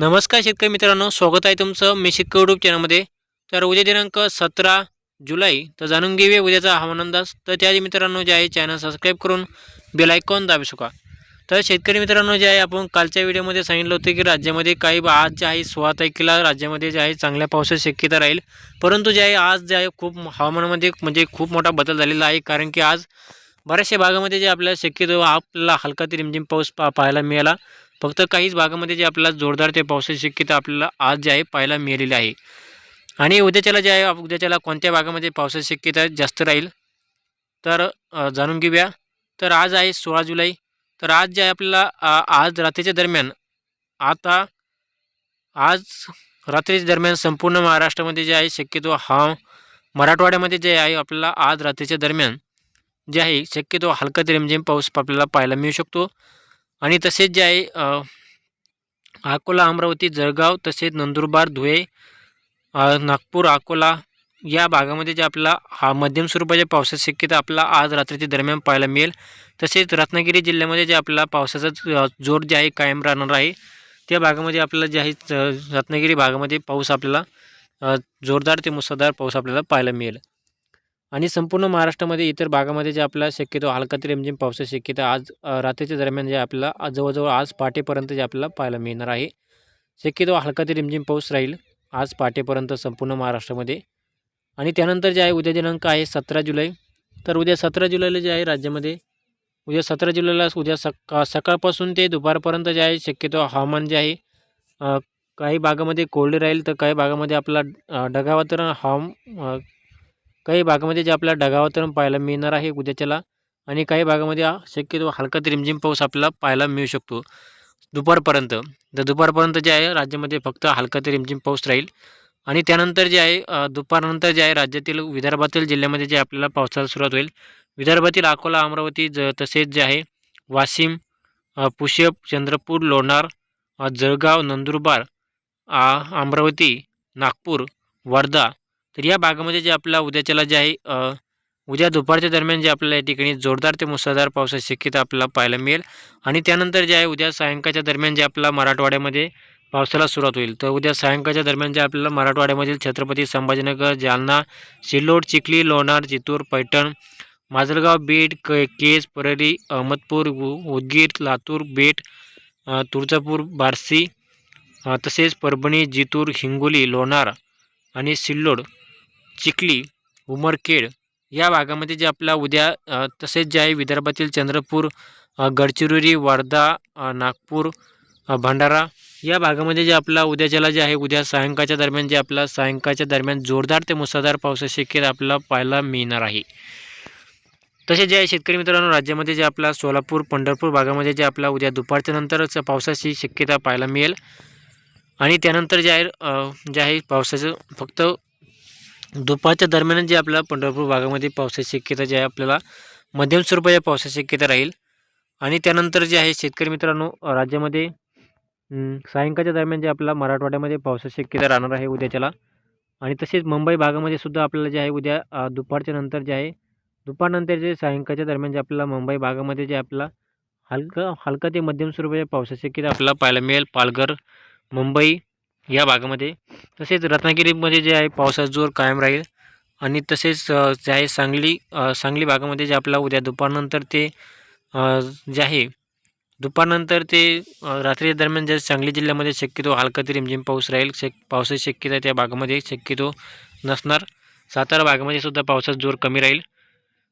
नमस्कार शेतकरी मित्रांनो स्वागत आहे तुमचं मी शेतकरी युट्यूब चॅनलमध्ये तर उद्या दिनांक सतरा जुलै तर जाणून घेऊया उद्याचा हवामान अंदाज. तर त्याआधी मित्रांनो जे आहे चॅनल सबस्क्राईब करून बेल आयकॉन दाबू शका तर शेतकरी मित्रांनो जे आहे आपण कालच्या व्हिडिओमध्ये सांगितलं होतं की राज्यामध्ये काही बा- आज जे आहे सोळा तारखेला राज्यामध्ये जे आहे चांगल्या पावसाची शक्यता राहील. परंतु जे आहे आज जे आहे खूप हवामानामध्ये म्हणजे खूप मोठा बदल झालेला आहे. कारण की आज बऱ्याचशा भागामध्ये जे आपल्याला शक्यतो आपल्याला हलका ते रिमझिम पाऊस पा पाहायला मिळाला. फक्त काहीच भागामध्ये जे आपल्याला जोरदार ते पावसाची शक्यता आपल्याला आज जे आहे पाहायला मिळालेली आहे. आणि उद्याच्याला जे आहे उद्याच्याला कोणत्या भागामध्ये पावसाची शक्यता जास्त राहील? तर जाणून घेऊया. तर आज आहे सोळा जुलै. तर आज जे आहे आपल्याला आज रात्रीच्या दरम्यान आता आज रात्रीच्या दरम्यान संपूर्ण महाराष्ट्रामध्ये जे आहे शक्यतो हा मराठवाड्यामध्ये जे आहे आपल्याला आज रात्रीच्या दरम्यान जे आहे शक्यतो हलका ते रिमझिम पाऊस आपल्याला पाहायला मिळू शकतो. आणि तसेच जे आहे अकोला अमरावती जळगाव तसेच नंदुरबार धुळे नागपूर अकोला या भागामध्ये जे आपला हा मध्यम स्वरूपाच्या पावसाची शक्यता आपला आज रात्रीच्या दरम्यान पाहायला मिळेल. तसेच रत्नागिरी जिल्ह्यामध्ये जे आपला पावसाचा जोर जे आहे कायम राहणार आहे त्या भागामध्ये आपल्याला जे आहे रत्नागिरी भागामध्ये पाऊस आपल्याला जोरदार ते मुसळधार पाऊस आपल्याला पाहायला मिळेल. आणि संपूर्ण महाराष्ट्रामध्ये इतर भागामध्ये जे आपल्याला शक्यतो हलका ते रिमझिम पावसाची शक्यता आज रात्रीच्या दरम्यान जे आपल्याला जवळजवळ आज पहाटेपर्यंत जे आपल्याला पाहायला मिळणार आहे. शक्यतो हलका ते रिमझिम पाऊस राहील आज पहाटेपर्यंत संपूर्ण महाराष्ट्रामध्ये. आणि त्यानंतर जे आहे उद्या दिनांक आहे सतरा जुलै. तर उद्या सतरा जुलैला जे आहे राज्यामध्ये उद्या सतरा जुलैला उद्या सका सकाळपासून ते दुपारपर्यंत जे आहे शक्यतो हवामान जे आहे काही भागामध्ये कोरडे राहील तर काही भागामध्ये आपला अ, ढगाळ हवाम काही भागामध्ये जे आपल्याला ढगाळ पाहायला मिळणार आहे उद्याच्याला आणि काही भागामध्ये शक्यतो हलका ते रिमझिम पाऊस आपल्याला पाहायला मिळू शकतो. दुपारपर्यंत तर दुपारपर्यंत जे आहे राज्यामध्ये फक्त हलका ते रिमझिम पाऊस राहील. आणि त्यानंतर जे आहे दुपारनंतर जे आहे राज्यातील विदर्भातील जिल्ह्यामध्ये जे आपल्याला पावसाला सुरुवात होईल. विदर्भातील अकोला अमरावती ज तसेच जे आहे वाशिम पुष्यप चंद्रपूर लोणार जळगाव नंदुरबार आ, अमरावती नागपूर वर्धा तर या भागामध्ये जे आपला उद्याच्याला जे आहे उद्या दुपारच्या दरम्यान जे आपल्याला या ठिकाणी जोरदार ते मुसळधार पावसाची शक्यता आपल्याला पाहायला मिळेल. आणि त्यानंतर जे आहे उद्या सायंकाळच्या दरम्यान जे आपला मराठवाड्यामध्ये पावसाला सुरुवात होईल. तर उद्या सायंकाळच्या दरम्यान जे आपल्याला मराठवाड्यामधील छत्रपती संभाजीनगर जालना सिल्लोड चिखली लोणार चितूर पैठण माजलगाव बीड क केज परळी अहमदपूर उ- उदगीर लातूर बेट तुळजापूर बारसी तसेच परभणी जितूर हिंगोली लोणार आणि सिल्लोड चिखली उमरखेड या भागामध्ये जे आपला उद्या तसेच जे आहे विदर्भातील चंद्रपूर गडचिरोली वर्धा नागपूर भंडारा या भागामध्ये जे आपला उद्याच्याला जे आहे उद्या सायंकाळच्या दरम्यान जे आपला सायंकाळच्या दरम्यान जोरदार ते मुसळधार पावसाची शक्यता आपल्याला पाहायला मिळणार आहे. तसेच जे आहे शेतकरी मित्रांनो राज्यामध्ये जे आपला सोलापूर पंढरपूर भागामध्ये जे आपला उद्या दुपारच्या नंतरच पावसाची शक्यता पाहायला मिळेल. आणि त्यानंतर जे आहे जे आहे पावसाचं फक्त दुपारच्या दरम्यान जे आपल्या पंढरपूर भागामध्ये पावसाची शक्यता जे आहे आपल्याला मध्यम स्वरूपाच्या पावसाची शक्यता राहील. आणि त्यानंतर जे आहे शेतकरी मित्रांनो राज्यामध्ये सायंकाळच्या दरम्यान जे आपला मराठवाड्यामध्ये पावसाची शक्यता राहणार आहे उद्याच्याला. आणि तसेच मुंबई भागामध्ये सुद्धा आपल्याला जे आहे उद्या दुपारच्या नंतर जे आहे दुपारनंतर जे सायंकाळच्या दरम्यान जे आपल्याला मुंबई भागामध्ये जे आपला हलकं हलका ते मध्यम स्वरूपाच्या पावसाची शक्यता आपल्याला पाहायला मिळेल. पालघर मुंबई या भागामध्ये. तसेच रत्नागिरीमध्ये जे आहे पावसाचा जोर कायम राहील. आणि तसेच जे आहे सांगली सांगली भागामध्ये जे आपला उद्या दुपारनंतर ते जे आहे दुपारनंतर ते रात्री दरम्यान जे सांगली जिल्ह्यामध्ये शक्यतो हलका ते रिमझिम पाऊस राहील. शक पावसाची शक्यता त्या भागामध्ये शक्यतो नसणार. सातारा भागामध्ये सुद्धा पावसाचा जोर कमी राहील.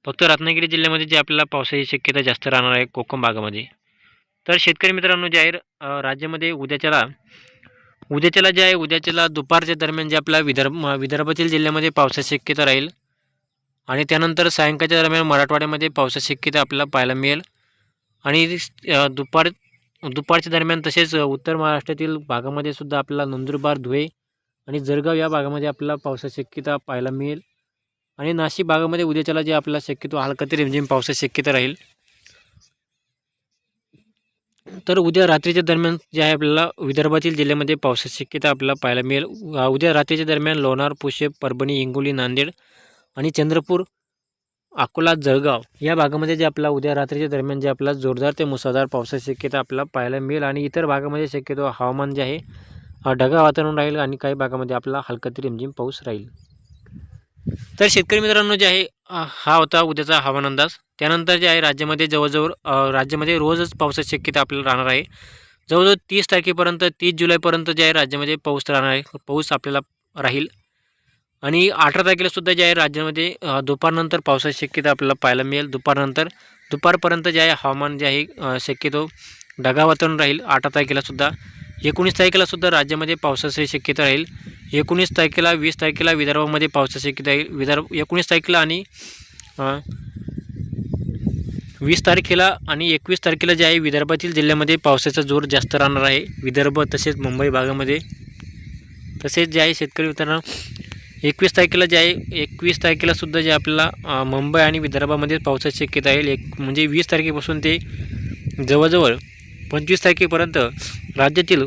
फक्त रत्नागिरी जिल्ह्यामध्ये जे आपल्याला पावसाची शक्यता जास्त राहणार आहे कोकम भागामध्ये. तर शेतकरी मित्रांनो जे आहे राज्यामध्ये उद्याच्याला उद्याच्याला जे आहे उद्याच्याला दुपारच्या दरम्यान जे आपल्या विदर्भ विदर्भातील जिल्ह्यामध्ये पावसाची शक्यता राहील. आणि त्यानंतर सायंकाळच्या दरम्यान मराठवाड्यामध्ये पावसाची शक्यता आपल्याला पाहायला मिळेल. आणि दुपार दुपारच्या दरम्यान तसेच उत्तर महाराष्ट्रातील भागामध्ये सुद्धा आपल्याला नंदुरबार धुळे आणि जळगाव या भागामध्ये आपल्याला पावसाची शक्यता पाहायला मिळेल. आणि नाशिक भागामध्ये उद्याच्याला जे आपला शक्यतो हलका ते रिमझिम पावसाची शक्यता राहील. तर उद्या रात्रीच्या दरम्यान जे आहे आपल्याला विदर्भातील जिल्ह्यामध्ये पावसाची शक्यता आपल्याला पाहायला मिळेल. उद्या रात्रीच्या दरम्यान लोणार पुशे परभणी हिंगोली नांदेड आणि चंद्रपूर अकोला जळगाव या भागामध्ये जे आपला उद्या रात्रीच्या दरम्यान जे आपला जोरदार ते मुसळधार पावसाची शक्यता आपल्याला पाहायला मिळेल आणि इतर भागामध्ये शक्यतो हवामान जे आहे ढगा ढगाळ वातावरण राहील आणि काही भागामध्ये आपला हलका ते रिमझिम पाऊस राहील. तर शेतकरी मित्रांनो जे आहे हा होता उद्याचा हवामान अंदाज. त्यानंतर जे आहे राज्यामध्ये जवळजवळ राज्यामध्ये रोजच पावसाची शक्यता आपल्याला राहणार आहे. जवळजवळ तीस तारखेपर्यंत तीस जुलैपर्यंत जे आहे राज्यामध्ये पाऊस राहणार आहे. पाऊस आपल्याला राहील. आणि अठरा तारखेला सुद्धा जे आहे राज्यामध्ये दुपारनंतर पावसाची शक्यता आपल्याला पाहायला मिळेल. दुपारनंतर दुपारपर्यंत जे आहे हवामान जे आहे शक्यतो ढगाळ वातावरण राहील. अठरा तारखेला सुद्धा. एकोणीस तारखेला सुद्धा राज्यामध्ये पावसाची शक्यता राहील. एकोणीस तारखेला वीस तारखेला विदर्भामध्ये पावसाची शक्यता आहे? विदर्भ एकोणीस तारखेला आणि वीस तारखेला आणि एकवीस तारखेला जे आहे विदर्भातील जिल्ह्यामध्ये पावसाचा जोर जास्त राहणार आहे. विदर्भ तसेच मुंबई भागामध्ये. तसेच जे आहे शेतकरी मित्रांनो एकवीस तारखेला जे आहे एकवीस तारखेलासुद्धा जे आपल्याला मुंबई आणि विदर्भामध्ये पावसाची शक्यता आहे. एक म्हणजे वीस तारखेपासून ते जवळजवळ पंचवीस तारखेपर्यंत राज्यातील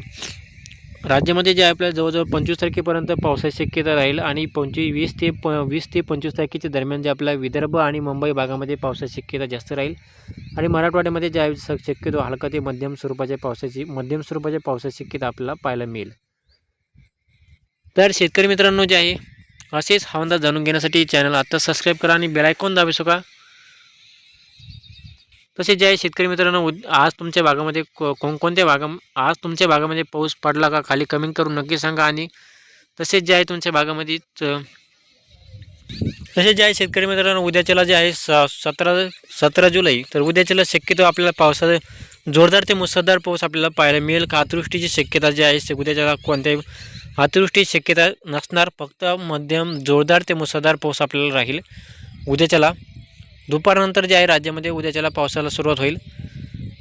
राज्यामध्ये जे आहे आपल्याला जवळजवळ पंचवीस तारखेपर्यंत पावसाची शक्यता राहील आणि पंचवीस वीस ते प वीस ते पंचवीस तारखेच्या दरम्यान जे आपल्या विदर्भ आणि मुंबई भागामध्ये पावसाची शक्यता जास्त राहील. आणि मराठवाड्यामध्ये जे आहे स- शक्यतो हलका ते मध्यम स्वरूपाच्या पावसाची मध्यम स्वरूपाच्या पावसाची शक्यता आपल्याला पाहायला मिळेल. तर शेतकरी मित्रांनो जे आहे असेच हवामान जाणून घेण्यासाठी चॅनल आत्ता सबस्क्राईब करा आणि बेलायकॉन दाबू शका तसेच जे आहे शेतकरी मित्रांनो उद- आज तुमच्या भागामध्ये को कोणकोणत्या भागा आज तुमच्या भागामध्ये पाऊस पडला का? खाली कमेंट करून नक्की सांगा आणि तसेच जे आहे तुमच्या भागामध्ये च- तसेच जे आहे शेतकरी मित्रांनो उद्याच्याला जे आहे स सतरा सतरा जुलै तर उद्याच्याला शक्यतो आपल्याला पावसाचा जोरदार ते मुसळधार पाऊस आपल्याला पाहायला मिळेल का? अतिवृष्टीची शक्यता जी आहे से- उद्याच्याला कोणत्याही अतिवृष्टीची शक्यता नसणार. फक्त मध्यम जोरदार ते मुसळधार पाऊस आपल्याला राहील उद्याच्याला. दुपारनंतर जे आहे राज्यामध्ये उद्याच्याला पावसाला सुरुवात होईल.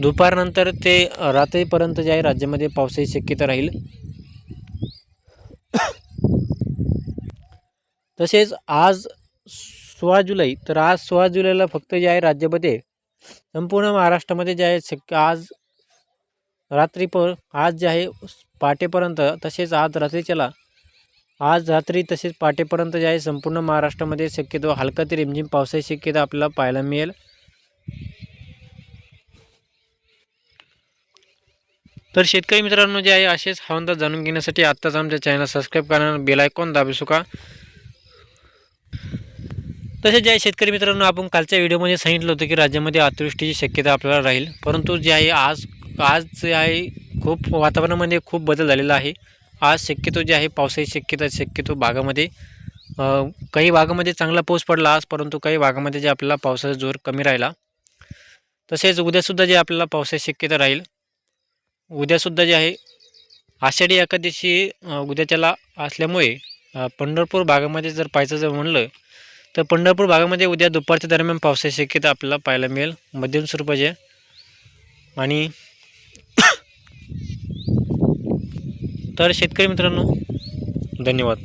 दुपारनंतर ते रात्रीपर्यंत जे आहे राज्यामध्ये पावसाची शक्यता राहील. तसेच आज सोळा जुलै तर आज सोळा जुलैला फक्त जे आहे राज्यामध्ये संपूर्ण महाराष्ट्रामध्ये जे आहे शक्य आज रात्री प आज जे आहे पहाटेपर्यंत तसेच आज रात्रीच्याला आज रात्री तसेच पहाटेपर्यंत जे आहे संपूर्ण महाराष्ट्रामध्ये शक्यतो हलका ते रिमझिम पावसाची शक्यता आपल्याला पाहायला मिळेल. तर शेतकरी मित्रांनो जे आहे असेच हवामान जाणून घेण्यासाठी आत्ताच आमच्या चॅनल सबस्क्राईब करा बेल आयकॉन दाबू शका तसेच जे आहे शेतकरी मित्रांनो आपण कालच्या व्हिडिओमध्ये सांगितलं होतं की राज्यामध्ये अतिवृष्टीची शक्यता आपल्याला राहील. परंतु जे आहे आज आज जे आहे खूप वातावरणामध्ये खूप बदल झालेला आहे. आज शक्यतो जे आहे पावसाची शक्यता शक्यतो भागामध्ये काही भागामध्ये चांगला पाऊस पडला आज परंतु काही भागामध्ये जे आपल्याला पावसाचा जोर कमी राहिला. तसेच उद्यासुद्धा जे आपल्याला पावसाची शक्यता राहील उद्यासुद्धा जे आहे आषाढी एकादशी उद्याच्याला असल्यामुळे पंढरपूर भागामध्ये जर पाहायचं जर म्हणलं तर पंढरपूर भागामध्ये उद्या दुपारच्या दरम्यान पावसाची शक्यता आपल्याला पाहायला मिळेल. मध्यम स्वरूपाचे आणि तर शेतकरी मित्रांनो धन्यवाद.